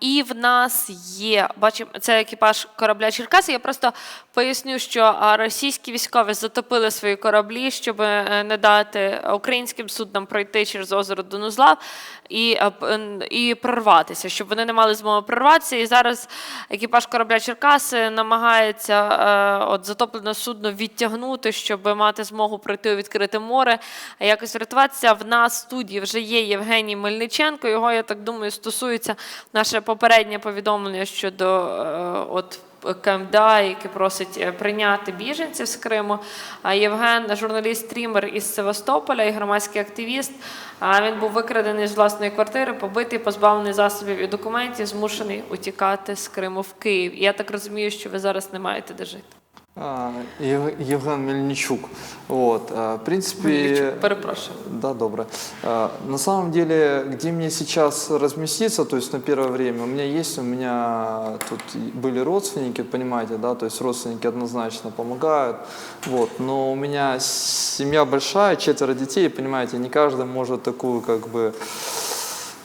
І в нас є, бачимо, це екіпаж корабля Черкаси. Я просто поясню, що російські військові затопили свої кораблі, щоб е, не дати українським суднам пройти через озеро Донузлав і, е, і прорватися, щоб вони не мали змоги прорватися. І зараз екіпаж корабля Черкаси намагається е, от затоплене судно відтягнути, щоб мати змогу пройти у відкрите море, якось врятуватися. В нас в студії вже є Євгеній Мельниченко. Його, я так думаю, стосується наше попереднє повідомлення щодо е, от. КМДА, який просить е, прийняти біженців з Криму. А Євген, журналіст-стрімер із Севастополя і громадський активіст. А Він був викрадений з власної квартири, побитий, позбавлений засобів і документів, змушений утікати з Криму в Київ. І я так розумію, що ви зараз не маєте де жити. А, Ев- Евген Мельничук. Вот, а, в принципе, Мельничук, перепрошую. да, доброе. А, На самом деле, где мне сейчас разместиться, то есть на первое время, у меня есть, у меня тут и были родственники, понимаете, да, то есть родственники однозначно помогают, вот, но у меня семья большая, четверо детей, понимаете, не каждый может такую, как бы,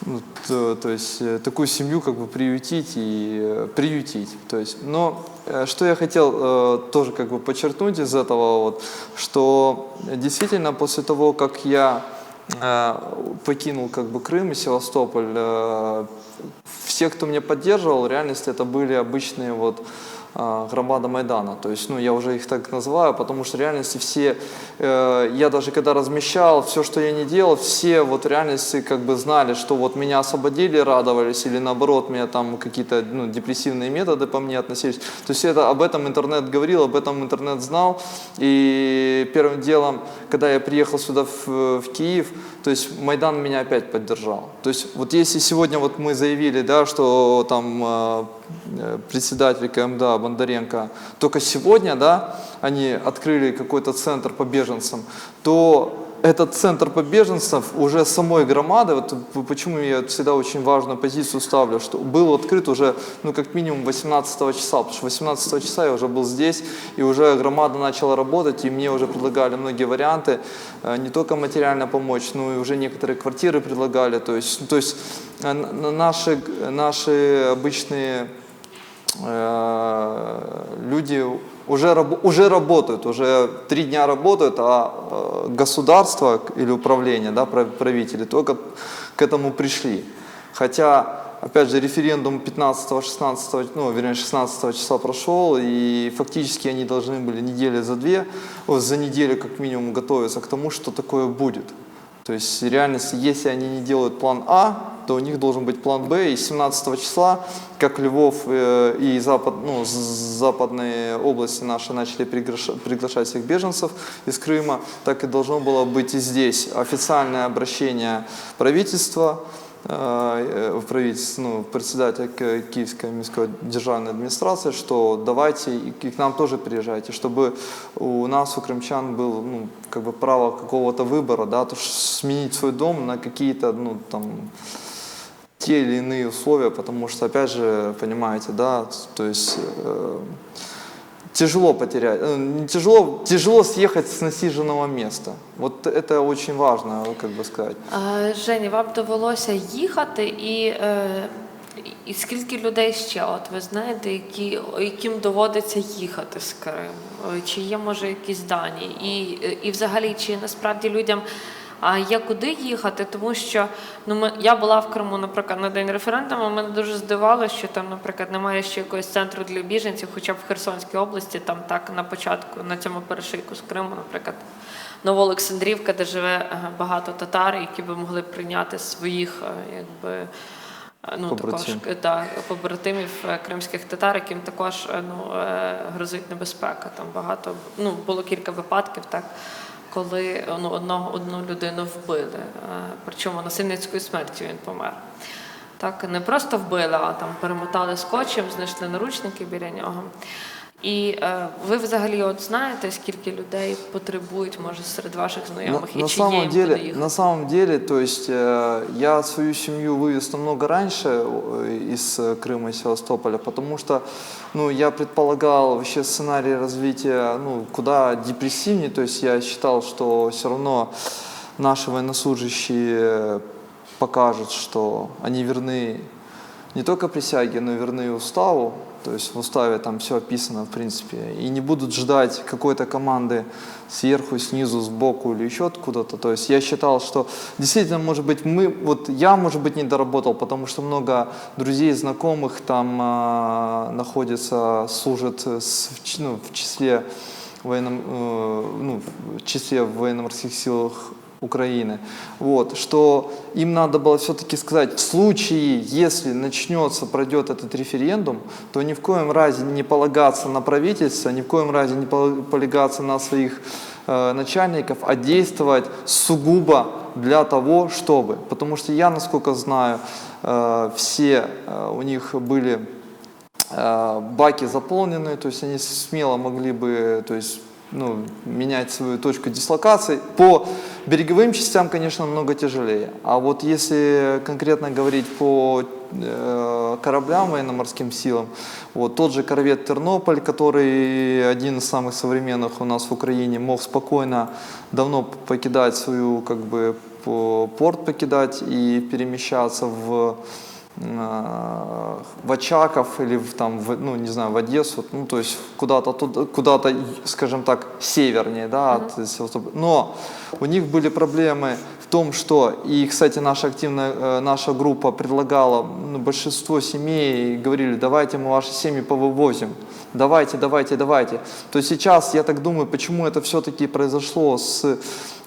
ну, то, то есть э, такую семью как бы приютить и э, приютить. То есть, но э, что я хотел э, тоже как бы подчеркнуть из этого, вот, что действительно после того, как я э, покинул как бы Крым и Севастополь, э, все, кто меня поддерживал, в реальности это были обычные вот а, громада Майдана. То есть, ну, я уже их так называю, потому что в реальности все, э, я даже когда размещал, все, что я не делал, все вот в реальности как бы знали, что вот меня освободили, радовались, или наоборот, меня там какие-то ну, депрессивные методы по мне относились. То есть это, об этом интернет говорил, об этом интернет знал. И первым делом, когда я приехал сюда в, в Киев, то есть Майдан меня опять поддержал. То есть вот если сегодня вот мы заявили, да, что там э, э, председатель КМДА Бондаренко только сегодня, да, они открыли какой-то центр по беженцам, то этот центр по беженцам уже самой громады, вот почему я всегда очень важную позицию ставлю, что был открыт уже, ну, как минимум 18 числа, потому что 18 числа я уже был здесь, и уже громада начала работать, и мне уже предлагали многие варианты, э, не только материально помочь, но и уже некоторые квартиры предлагали, то есть, то есть э, наши, наши обычные люди уже, уже работают, уже три дня работают, а э, государство или управление, да, прав- правители только к этому пришли. Хотя, опять же, референдум 15-16, ну, вернее, 16 числа прошел, и фактически они должны были недели за две, за неделю как минимум готовиться к тому, что такое будет. То есть в реальности, если они не делают план А, то у них должен быть план Б. И 17 числа, как Львов э, и запад, ну, западные области наши начали приглаша- приглашать всех беженцев из Крыма, так и должно было быть и здесь официальное обращение правительства, ну, председателя Ки- Киевской міської державной администрации, что давайте и к и к нам тоже приезжайте, чтобы у нас, у крымчан, был ну, как бы право какого-то выбора, да, то есть сменить свой дом на какие-то, ну, там, те или иные условия, потому что, опять же, понимаете, да, то есть э, тяжело потерять, э, не тяжело, тяжело съехать с насиженного места. Вот это очень важно, как бы сказать. Е, Жені, вам довелося їхати, і, е, і скільки людей ще? От ви знаєте, які, яким доводиться їхати з Криму? Е, Чи є може якісь дані? І, е, і взагалі, чи насправді людям а є куди їхати? Тому що ну ми я була в Криму, наприклад, на день референдуму. Мене дуже здивувало, що там, наприклад, немає ще якогось центру для біженців, хоча б в Херсонській області, там так на початку, на цьому перешийку з Криму, наприклад. Новоолександрівка, де живе е, багато татар, які би могли прийняти своїх е, якби. е, Ну, також Побратим. да, побратимів кримських татар, яким також ну, грозить небезпека. Там багато ну, було кілька випадків, так, коли ну, одного, одну людину вбили. е, Причому насильницькою смертю він помер. Так, не просто вбили, а там перемотали скотчем, знайшли наручники біля нього. І е, ви взагалі от знаєте, скільки людей потребують, може, серед ваших На, знайомих, і на чи є самом їм деле, куди їхати? на самом деле, то есть э, я свою семью вывез намного раньше э, из э, Крыма и Севастополя, потому что, ну, я предполагал вообще сценарий развития, ну, куда депрессивнее, то есть я считал, что все равно наши военнослужащие покажут, что они верны не только присяги, но и верны уставу. То есть в уставе там все описано, в принципе. И не будут ждать какой-то команды сверху, снизу, сбоку или еще откуда-то. То есть я считал, что действительно, может быть, мы, вот я, может быть, не доработал, потому что много друзей, знакомых там а, находится, служат с- ну, в числе военном, э, ну, в числе военно-морских силах Украины. Вот, что им надо было все-таки сказать, в случае, если начнется, пройдет этот референдум, то ни в коем разе не полагаться на правительство, ни в коем разе не пол- полагаться на своих э, начальников, а действовать сугубо для того, чтобы. Потому что я, насколько знаю, э, все э, у них были э, баки заполнены, то есть они смело могли бы, то есть ну, менять свою точку дислокации. По береговым частям, конечно, намного тяжелее. А вот если конкретно говорить по э, кораблям военно-морским силам, вот тот же корвет Тернополь, который один из самых современных у нас в Украине, мог спокойно давно покидать свою, как бы, по- порт покидать и перемещаться в в Очаков или в, там, в, ну, не знаю, в Одессу, ну, то есть куда-то, туда, куда-то, скажем так, севернее, да, от Севастополя. Но у них были проблемы в том, что, и, кстати, наша активная, э, наша группа предлагала ну, большинство семей, говорили, давайте мы ваши семьи повывозим, давайте, давайте, давайте. То сейчас, я так думаю, почему это все-таки произошло с м,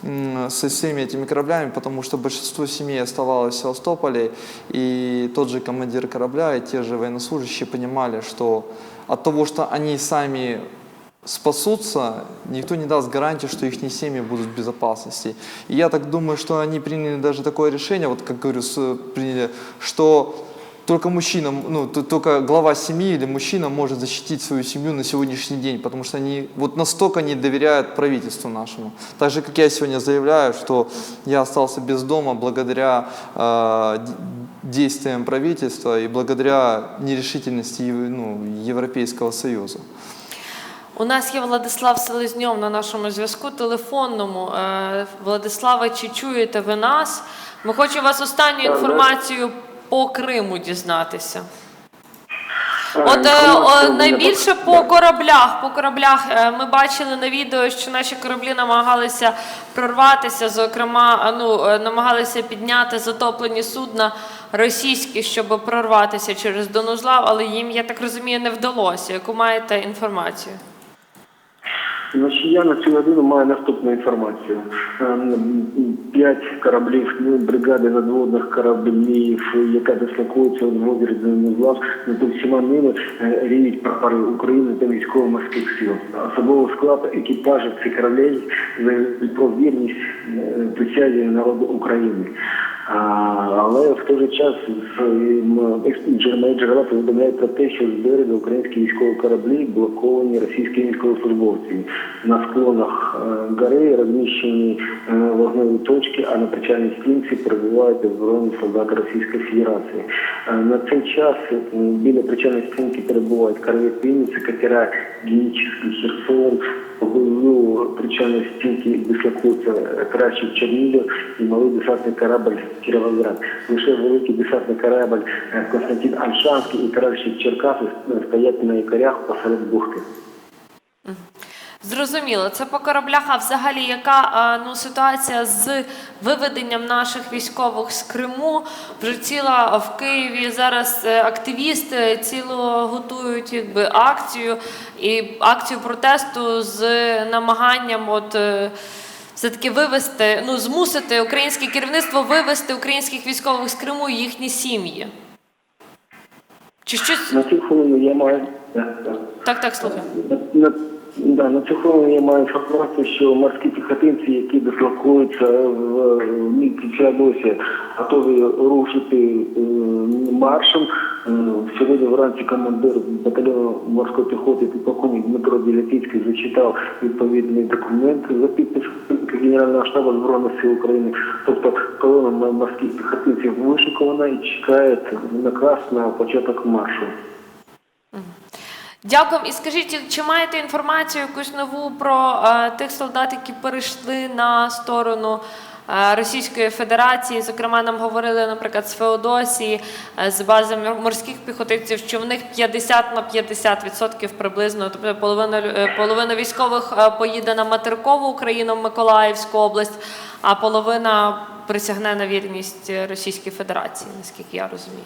со всеми этими кораблями, потому что большинство семей оставалось в Севастополе, и тот же командир корабля и те же военнослужащие понимали, что от того, что они сами спасутся, никто не даст гарантии, что их семьи будут в безопасности. И я так думаю, что они приняли даже такое решение, вот как говорю, приняли, что только мужчина, ну, только глава семьи или мужчина может защитить свою семью на сегодняшний день, потому что они вот настолько не доверяют правительству нашему. Так же, как я сегодня заявляю, что я остался без дома благодаря э, действиям правительства и благодаря нерешительности ну, Европейского Союза. У нас є Владислав Селезньов на нашому зв'язку телефонному. Е, Владиславе, чи чуєте ви нас? Ми хочемо вас останню інформацію по Криму дізнатися. От е, найбільше по кораблях. По кораблях е, ми бачили на відео, що наші кораблі намагалися прорватися. Зокрема, ну е, намагалися підняти затоплені судна російські, щоб прорватися через Донузлав, але їм, я так розумію, не вдалося. Яку маєте інформацію? Значить, я на цю годину маю наступну інформацію. Ем, П'ять кораблів ну, бригади надводних кораблів, яка дислокується в озері Зенузлав, над всіма ними е, ріють прапори України та військово-морських сил. Особовий склад екіпажів цих кораблів про вірність е, присязі народу України. Але в той же час джерела повідомляють про те, що з берега українські військові кораблі блоковані російські військовослужбовці. На склонах е, гори розміщені е, вогневі точки, а на причальній стінці перебувають озброєні солдати Російської Федерації. Е, На цей час біля причальної стінки перебувають корвет Вінниці, катера Генічний Херсон, поблизу причальної стінки дислокується кращий Чернігів і малий десантний корабль Кіровоград. Лише великий десантний корабль е, Константин Альшанський і кращий Черкаси е, стоять на якорях посеред бухти. Зрозуміло, це по кораблях. А взагалі, яка ну ситуація з виведенням наших військових з Криму? Вже ціла в Києві зараз е, активісти ціло готують якби акцію і акцію протесту з намаганням, от е, все-таки вивести, ну змусити українське керівництво вивести українських військових з Криму і їхні сім'ї. Чи щось На цю хвилину я маю так, так слухаю. Да, на хвилину я маю інформацію, що морські піхотинці, які дислокуються в, місті Феодосія, готові рушити е, маршем. Е, Сьогодні вранці командир батальйону морської піхоти підполковник Дмитро Білятицький зачитав відповідний документ за підпис Генерального штабу Збройних сил України. Тобто колона морських піхотинців вишикована і чекає наказ на початок маршу. Дякую. І скажіть, чи маєте інформацію якусь нову про е, тих солдат, які перейшли на сторону е, Російської Федерації. Зокрема, нам говорили, наприклад, з Феодосії, е, з бази морських піхотинців, що в них 50 на 50% приблизно, тобто половина, е, половина військових е, поїде на материкову Україну, Миколаївську область, а половина присягне на вірність Російській Федерації, наскільки я розумію.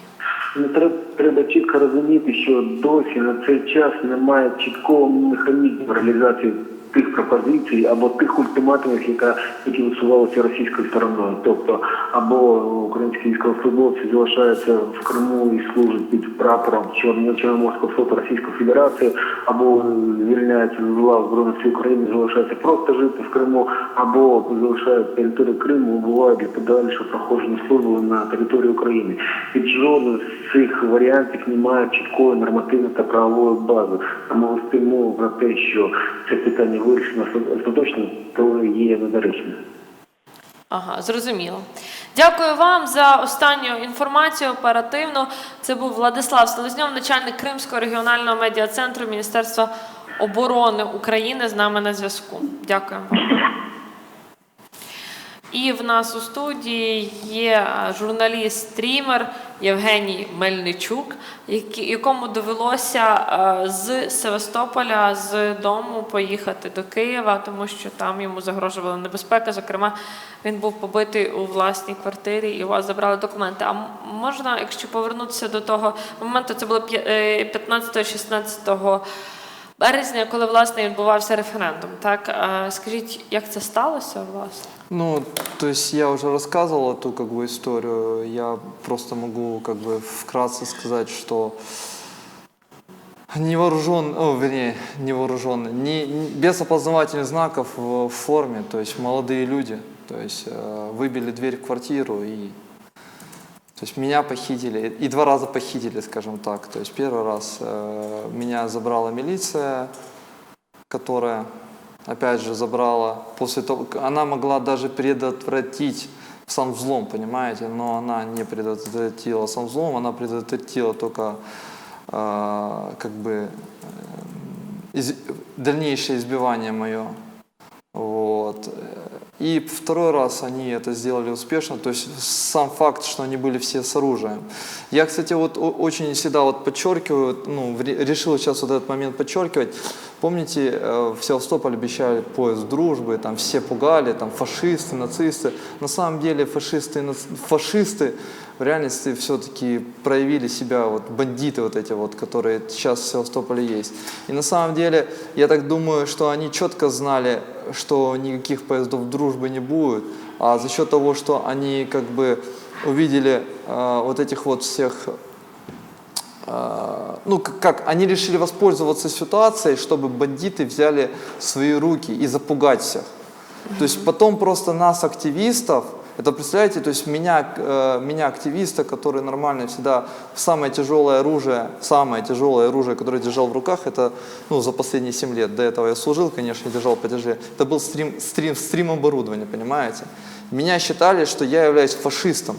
Ну, треба, треба чітко розуміти, що досі на цей час немає чіткого механізму реалізації тих пропозицій або тих ультиматумів, яка, які висувалися російською стороною. Тобто, або українські військовослужбовці залишаються в Криму і служать під прапором Чорного Чорноморського флоту Російської Федерації, або звільняються з лав Збройних сил України, залишаються просто жити в Криму, або залишають територію Криму, бувають для подальшого проходження служби на території України. Під жодним з цих варіантів немає чіткої нормативної та правової бази. Тому вести мову про те, що це питання вирішено остаточно, то є недоречно. Ага, зрозуміло. Дякую вам за останню інформацію оперативно. Це був Владислав Селезньов, начальник Кримського регіонального медіа-центру Міністерства оборони України з нами на зв'язку. Дякую. І в нас у студії є е, журналіст-стрімер Євгеній Мельничук, якому довелося е, з Севастополя з дому поїхати до Києва, тому що там йому загрожувала небезпека. Зокрема, він був побитий у власній квартирі і у вас забрали документи. А можна, якщо повернутися до того моменту, це було е, 15-16 березня, коли власне відбувався референдум. Так Е, скажіть, як це сталося власне? Ну, то есть я уже рассказывал эту как бы историю. Я просто могу как бы вкратце сказать, что невооружен, о, вернее, невооруженный, не, не- без опознавательных знаков в, в форме, то есть молодые люди, то есть э, выбили дверь в квартиру и то есть меня похитили, и два раза похитили, скажем так. То есть первый раз э, меня забрала милиция, которая, опять же, забрала после того, она могла даже предотвратить сам взлом, понимаете, но она не предотвратила сам взлом, она предотвратила только э, как бы э, из- дальнейшее избивание мое. Вот. И второй раз они это сделали успешно, то есть сам факт, что они были все с оружием. Я, кстати, вот о- очень всегда вот подчеркиваю, ну, вре- решил сейчас вот этот момент подчеркивать. Помните, э, в Севастополь обещали поезд дружбы, там все пугали, там фашисты, нацисты. На самом деле фашисты, и нац- фашисты в реальности все-таки проявили себя, вот бандиты вот эти вот, которые сейчас в Севастополе есть. И на самом деле, я так думаю, что они четко знали, что никаких поездов дружбы не будет, а за счет того, что они как бы увидели э, вот этих вот всех э, ну, как, они решили воспользоваться ситуацией, чтобы бандиты взяли свои руки и запугать всех. То есть потом просто нас, активистов, это представляете, то есть меня, э, меня активиста, который нормально всегда самое тяжелое оружие, самое тяжелое оружие, которое я держал в руках, это ну, за последние 7 лет. До этого я служил, конечно, держал потяжелее. Это был стрим, стрим, стрим оборудования, понимаете? Меня считали, что я являюсь фашистом.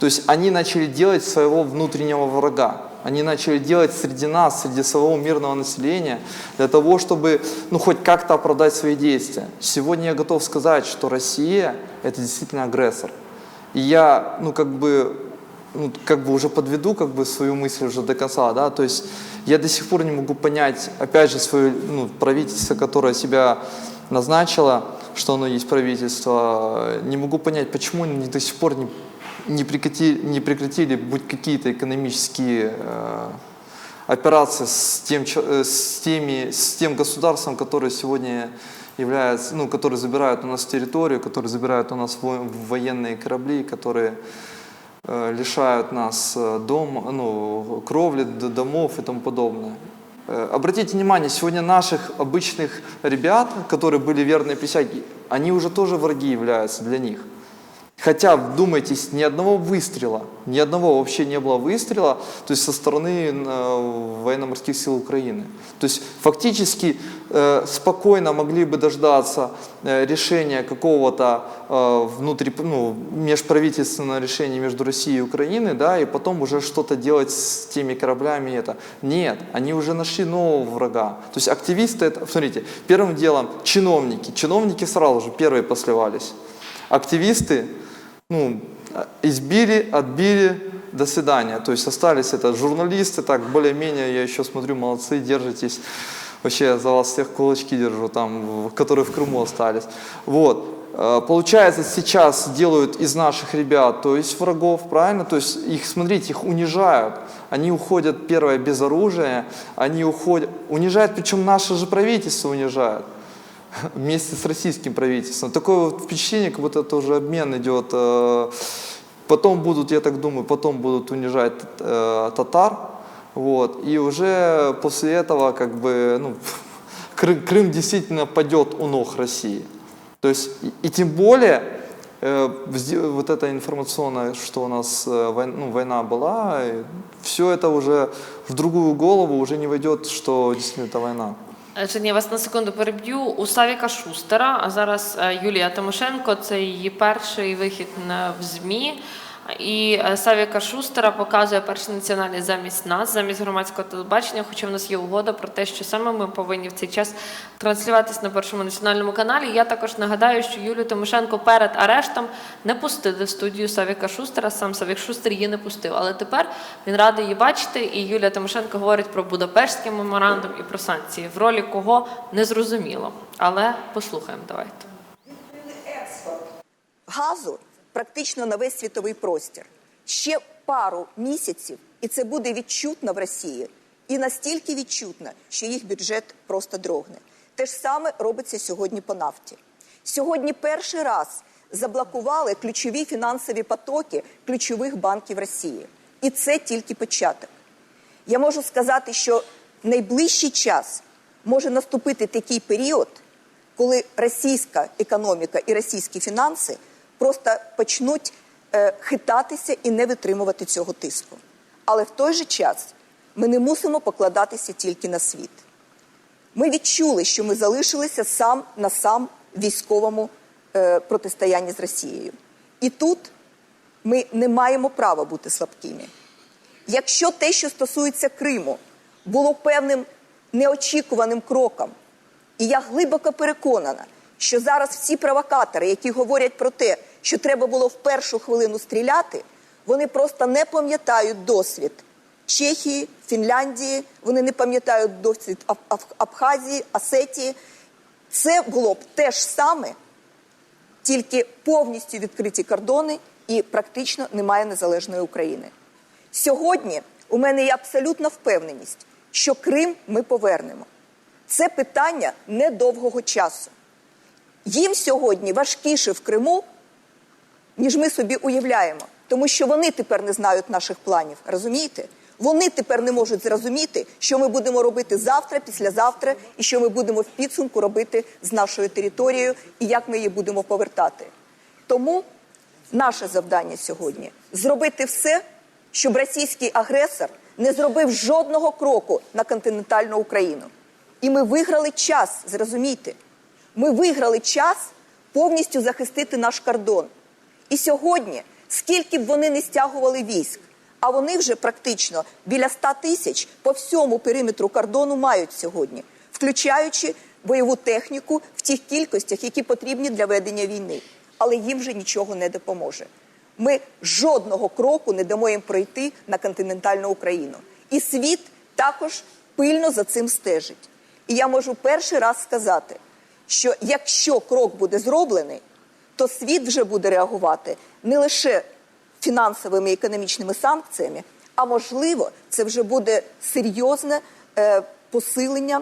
То есть они начали делать своего внутреннего врага. Они начали делать среди нас, среди своего мирного населения, для того, чтобы ну, хоть как-то оправдать свои действия. Сегодня я готов сказать, что Россия – это действительно агрессор. И я, ну, как бы, ну, как бы уже подведу как бы свою мысль уже до конца, да, то есть я до сих пор не могу понять, опять же, свое ну, правительство, которое себя назначило, что оно есть правительство, не могу понять, почему они до сих пор не, не, прекратили, не прекратили будь какие-то экономические э, операции с тем, э, с, теми, с тем государством, которое сегодня является, ну, которые забирают у нас территорию, которые забирают у нас во- военные корабли, которые э, лишают нас э, дом, ну, кровли, домов и тому подобное. Э, Обратите внимание, сегодня наших обычных ребят, которые были верные присяги, они уже тоже враги являются для них. Хотя, вдумайтесь, ни одного выстрела, ни одного вообще не было выстрела, то есть со стороны э, военно-морских сил Украины. То есть фактически э, спокойно могли бы дождаться э, решения какого-то э, внутри, ну, межправительственного решения между Россией и Украиной, да, и потом уже что-то делать с теми кораблями. Это. Нет, они уже нашли нового врага. То есть активисты, это, смотрите, первым делом чиновники. Чиновники сразу же первые посливались. активисты, ну, избили, отбили, до свидания. То есть остались это журналисты, так более-менее, я еще смотрю, молодцы, держитесь. Вообще я за вас всех кулачки держу, там, которые в Крыму остались. Вот. Э, Получается, сейчас делают из наших ребят, то есть врагов, правильно? То есть их, смотрите, их унижают. Они уходят, первое, без оружия, они уходят, унижают, причем наше же правительство унижает вместе с российским правительством. Такое вот впечатление, как будто это уже обмен идет. э, Потом будут, я так думаю, потом будут унижать э, татар. Вот, и уже после этого как бы, ну, Крым, Крым действительно падет у ног России. То есть, и, и тем более, э, вот это информационное, что у нас э, войн- ну, война была, все это уже в другую голову уже не войдет, что действительно это война. Е, Женя, я вас на секунду переб'ю. У Савіка Шустера, а зараз е, Юлія Тимошенко, це її перший вихід в ЗМІ. І е, Савіка Шустера показує перший національний замість нас, замість громадського телебачення. Хоча в нас є угода про те, що саме ми повинні в цей час транслюватись на першому національному каналі. Я також нагадаю, що Юлію Тимошенко перед арештом не пустили в студію Савіка Шустера. Сам Савік Шустер її не пустив. Але тепер він радий її бачити. І Юлія Тимошенко говорить про Будапештський меморандум і про санкції. В ролі кого не зрозуміло. Але послухаємо. Давайте. газу практично на весь світовий простір. Ще пару місяців, і це буде відчутно в Росії. І настільки відчутно, що їх бюджет просто дрогне. Те ж саме робиться сьогодні по нафті. Сьогодні перший раз заблокували ключові фінансові потоки ключових банків Росії. І це тільки початок. Я можу сказати, що в найближчий час може наступити такий період, коли російська економіка і російські фінанси просто почнуть е, хитатися і не витримувати цього тиску. Але в той же час ми не мусимо покладатися тільки на світ. Ми відчули, що ми залишилися сам на сам військовому е, протистоянні з Росією. І тут ми не маємо права бути слабкими. Якщо те, що стосується Криму, було певним неочікуваним кроком, і я глибоко переконана, що зараз всі провокатори, які говорять про те, що треба було в першу хвилину стріляти, вони просто не пам'ятають досвід Чехії, Фінляндії, вони не пам'ятають досвід Аб- Аб- Абхазії, Осетії. Це було б те ж саме, тільки повністю відкриті кордони і практично немає незалежної України. Сьогодні у мене є абсолютна впевненість, що Крим ми повернемо. Це питання недовгого часу. Їм сьогодні важкіше в Криму, ніж ми собі уявляємо, тому що вони тепер не знають наших планів. Розумієте? Вони тепер не можуть зрозуміти, що ми будемо робити завтра, післязавтра, і що ми будемо в підсумку робити з нашою територією і як ми її будемо повертати. Тому наше завдання сьогодні зробити все, щоб російський агресор не зробив жодного кроку на континентальну Україну. І ми виграли час, зрозумійте. Ми виграли час повністю захистити наш кордон. І сьогодні, скільки б вони не стягували військ, а вони вже практично біля 100 тисяч по всьому периметру кордону мають сьогодні, включаючи бойову техніку в тих кількостях, які потрібні для ведення війни. Але їм вже нічого не допоможе. Ми жодного кроку не дамо їм пройти на континентальну Україну. І світ також пильно за цим стежить. І я можу перший раз сказати, що якщо крок буде зроблений, то світ вже буде реагувати не лише фінансовими і економічними санкціями, а можливо, це вже буде серйозне е, посилення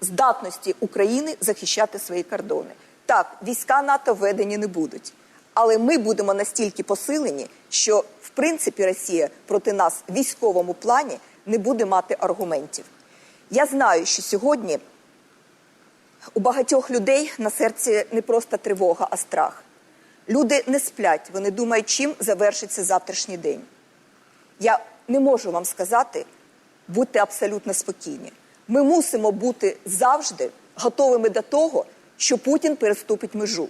здатності України захищати свої кордони. Так, війська НАТО введені не будуть, але ми будемо настільки посилені, що в принципі Росія проти нас в військовому плані не буде мати аргументів. Я знаю, що сьогодні у багатьох людей на серці не просто тривога, а страх. Люди не сплять, вони думають, чим завершиться завтрашній день. Я не можу вам сказати, будьте абсолютно спокійні. Ми мусимо бути завжди готовими до того, що Путін переступить межу.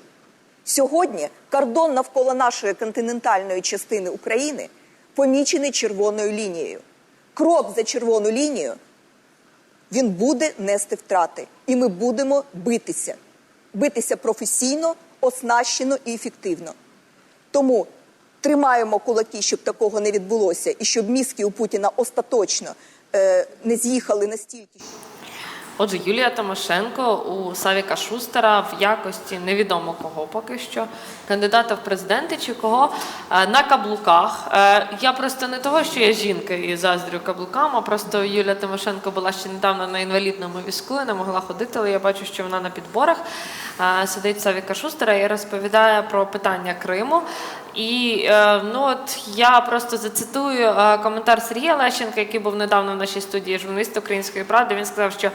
Сьогодні кордон навколо нашої континентальної частини України помічений червоною лінією. Крок за червону лінію він буде нести втрати, і ми будемо битися, битися професійно оснащено і ефективно. Тому тримаємо кулаки, щоб такого не відбулося, і щоб мізки у Путіна остаточно е, не з'їхали настільки. Отже, Юлія Тимошенко у Савіка Шустера в якості невідомо кого поки що, кандидата в президенти чи кого е, на каблуках. Е, Я просто не того, що я жінка і заздрю каблукам, а просто Юлія Тимошенко була ще недавно на інвалідному візку і не могла ходити, але я бачу, що вона на підборах е, сидить Савіка Шустера і розповідає про питання Криму. І е, ну от я просто зацитую е, коментар Сергія Лещенка, який був недавно в нашій студії, журналіст української правди. Він сказав, що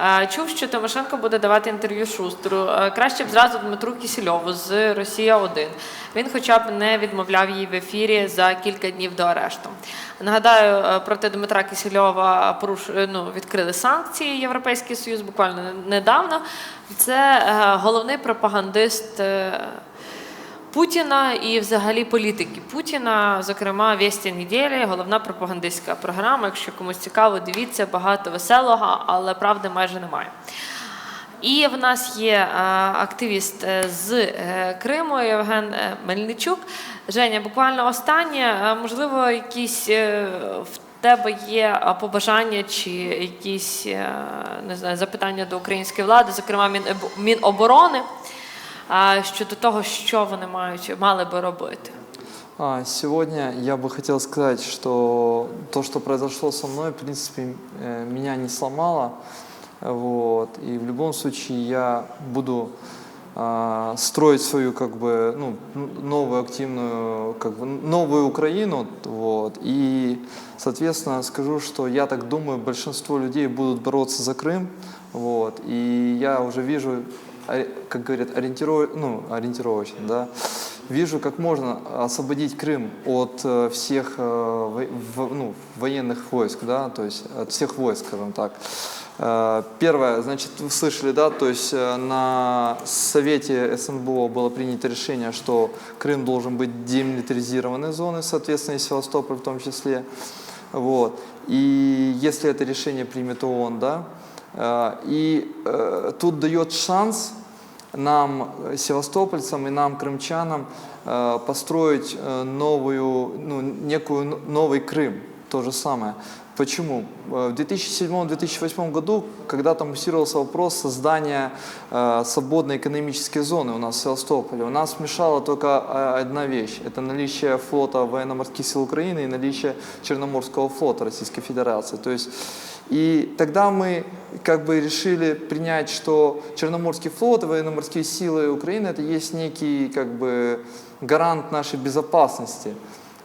е, чув, що Тимошенко буде давати інтерв'ю Шустру. Краще б зразу Дмитру Кісільову з Росія 1 Він, хоча б не відмовляв їй в ефірі за кілька днів до арешту. Нагадаю, проти Дмитра Кісільова поруш... ну, відкрили санкції Європейський Союз буквально недавно. Це головний пропагандист. Путіна і взагалі політики Путіна, зокрема «Вєсті неділі, головна пропагандистська програма. Якщо комусь цікаво, дивіться багато веселого, але правди майже немає. І в нас є е, активіст е, з е, Криму Євген Мельничук. Женя, буквально останнє, можливо, якісь в тебе є побажання чи якісь не знаю, запитання до української влади, зокрема Міноборони, щодо того, що вони мають мали би робити. А, Сегодня я бы хотел сказать, что то, что произошло со мной, в принципе, э, меня не сломало. Вот. И в любом случае я буду а, строить свою как бы ну, н- новую активную как бы новую Украину вот и соответственно скажу что я так думаю большинство людей будут бороться за Крым вот и я уже вижу ори- как говорят ориентиров ну ориентировочно да вижу как можно освободить Крым от э, всех э, ну, военных войск да то есть от всех войск скажем так Э, Первое, значит, вы слышали, да, то есть на Совете СНБО было принято решение, что Крым должен быть демилитаризированной зоной, соответственно, и Севастополь в том числе. Вот. И если это решение примет ООН, да, и э, тут дает шанс нам, э, севастопольцам и нам, крымчанам, э, построить э, новую, ну, некую н- новый Крым, то же самое. Почему? Э, В 2007-2008 году, когда там муссировался вопрос создания э, свободной экономической зоны у нас в Севастополе, у нас мешала только э, одна вещь. Это наличие флота военно-морских сил Украины и наличие Черноморского флота Российской Федерации. То есть и тогда мы как бы решили принять, что Черноморский флот и военно-морские силы Украины это есть некий как бы гарант нашей безопасности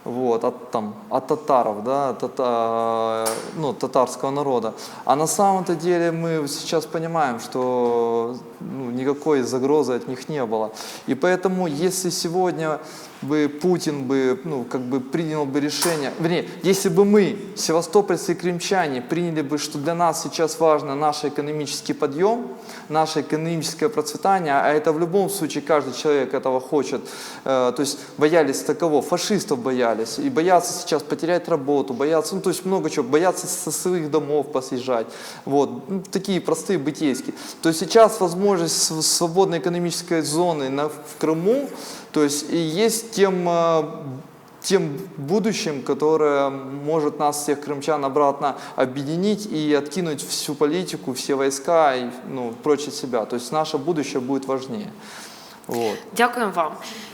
вот, от, там, от татаров, да, тата, ну, татарского народа. А на самом-то деле мы сейчас понимаем, что ну, никакой загрозы от них не было. И поэтому, если сегодня бы Путин бы, ну, как бы принял бы решение, вернее, если бы мы, севастопольцы и крымчане, приняли бы, что для нас сейчас важно наш экономический подъем, наше экономическое процветание, а это в любом случае каждый человек этого хочет, э, то есть боялись таково, фашистов боялись, и боятся сейчас потерять работу, боятся, ну, то есть много чего, боятся со своих домов посъезжать, вот, ну, такие простые бытейские. То есть сейчас возможность св- свободной экономической зоны на, в Крыму, то есть и есть тем, э, тем будущим, которое может нас, всех крымчан, обратно объединить и откинуть всю политику, все войска и ну, прочь от себя. То есть наше будущее будет важнее. Вот. Дякуємо вам. І